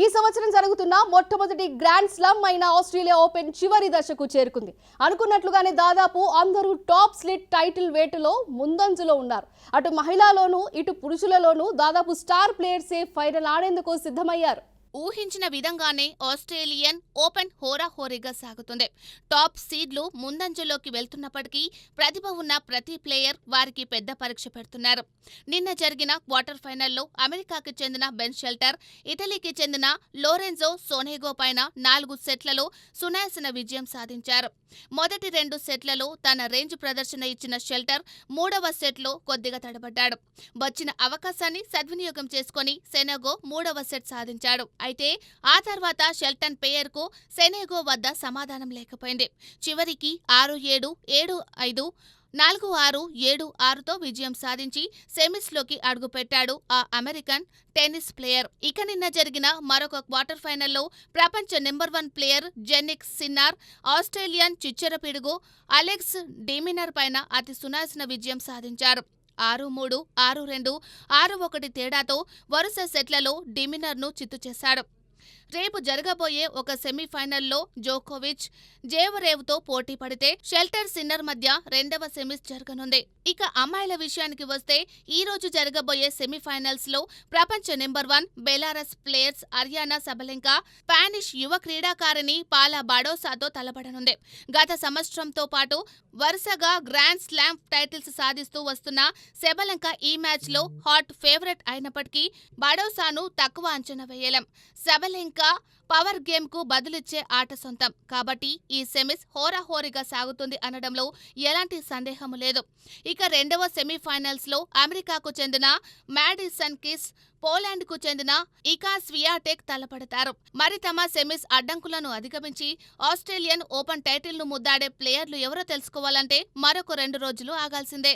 ఈ సంవత్సరం జరుగుతున్న మొట్టమొదటి గ్రాండ్ స్లమ్ అయిన ఆస్ట్రేలియా ఓపెన్ చివరి దశకు చేరుకుంది. అనుకున్నట్లుగానే దాదాపు అందరూ టాప్ స్లిట్ టైటిల్ వేటులో ముందంజలో ఉన్నారు. అటు మహిళలోనూ ఇటు పురుషులలోనూ దాదాపు స్టార్ ప్లేయర్సే ఫైనల్ ఆడేందుకు సిద్ధమయ్యారు. ఊహించిన విధంగానే ఆస్ట్రేలియన్ ఓపెన్ హోరాహోరీగా సాగుతుంది. టాప్ సీడ్లు ముందంజలోకి వెళ్తున్నప్పటికీ ప్రతిభ ఉన్న ప్రతి ప్లేయర్ వారికి పెద్ద పరీక్ష పెడుతున్నారు. నిన్న జరిగిన క్వార్టర్ ఫైనల్లో అమెరికాకి చెందిన బెన్ షెల్టర్ ఇటలీకి చెందిన లోరెన్జో సోనేగో పైన నాలుగు సెట్లలో సునాయాసన విజయం సాధించారు. మొదటి రెండు సెట్లలో తన రేంజ్ ప్రదర్శన ఇచ్చిన షెల్టర్ మూడవ సెట్లో కొద్దిగా తడబడ్డాడు. వచ్చిన అవకాశాన్ని సద్వినియోగం చేసుకొని సెనగో మూడవ సెట్ సాధించాడు. అయితే ఆ తర్వాత షెల్టన్ పేయర్కు సెనేగో వద్ద సమాధానం లేకపోయింది. చివరికి ఆరు ఏడు ఏడు ఐదు నాలుగు ఆరు ఏడు ఆరుతో విజయం సాధించి సెమీస్లోకి అడుగుపెట్టాడు ఆ అమెరికన్ టెన్నిస్ ప్లేయర్. ఇక నిన్న జరిగిన మరొక క్వార్టర్ ఫైనల్లో ప్రపంచ number one player Jannik Sinner Australian చిచ్చరపిడుగు Alex de Minaur పైన అతి సునాసిన విజయం సాధించారు. ఆరు మూడు ఆరు రెండు ఆరు ఒకటి తేడాతో వరుస సెట్లలో డిమినర్ను చిత్తు చేశాడు. రేపు జరగబోయే ఒక సెమీఫైనల్లో జోకోవిచ్ జేవరేవ్తో పోటీ పడితే షెల్టర్ సిన్నర్ మధ్య రెండవ సెమీస్ జరగనుంది. ఇక అమ్మాయిల విషయానికి వస్తే ఈ రోజు జరగబోయే సెమీఫైనల్స్లో ప్రపంచ number one Belarus players Aryna Sabalenka Spanish యువ క్రీడాకారిణి పాలా బాడోసాతో తలపడనుంది. గత సంవత్సరంతో పాటు వరుసగా గ్రాండ్ స్లామ్ టైటిల్స్ సాధిస్తూ వస్తున్న సెబలంక ఈ మ్యాచ్లో హాట్ ఫేవరెట్ అయినప్పటికీ బాడోసాను తక్కువ అంచనా వేయలేం. సెబలెంకా పవర్ గేమ్కు బదులిచ్చే ఆట సొంతం. కాబట్టి ఈ సెమీస్ హోరాహోరీగా సాగుతుంది అనడంలో ఎలాంటి సందేహం లేదు. ఇక రెండవ సెమీఫైనల్స్లో అమెరికాకు చెందిన మ్యాడిసన్ కిస్ పోలాండ్కు చెందిన ఇకా స్వియాటెక్ తలపడతారు. మరి తమ సెమీస్ అడ్డంకులను అధిగమించి ఆస్ట్రేలియన్ ఓపెన్ టైటిల్ను ముద్దాడే ప్లేయర్లు ఎవరో తెలుసుకోవాలంటే మరొక రెండు రోజులు ఆగాల్సిందే.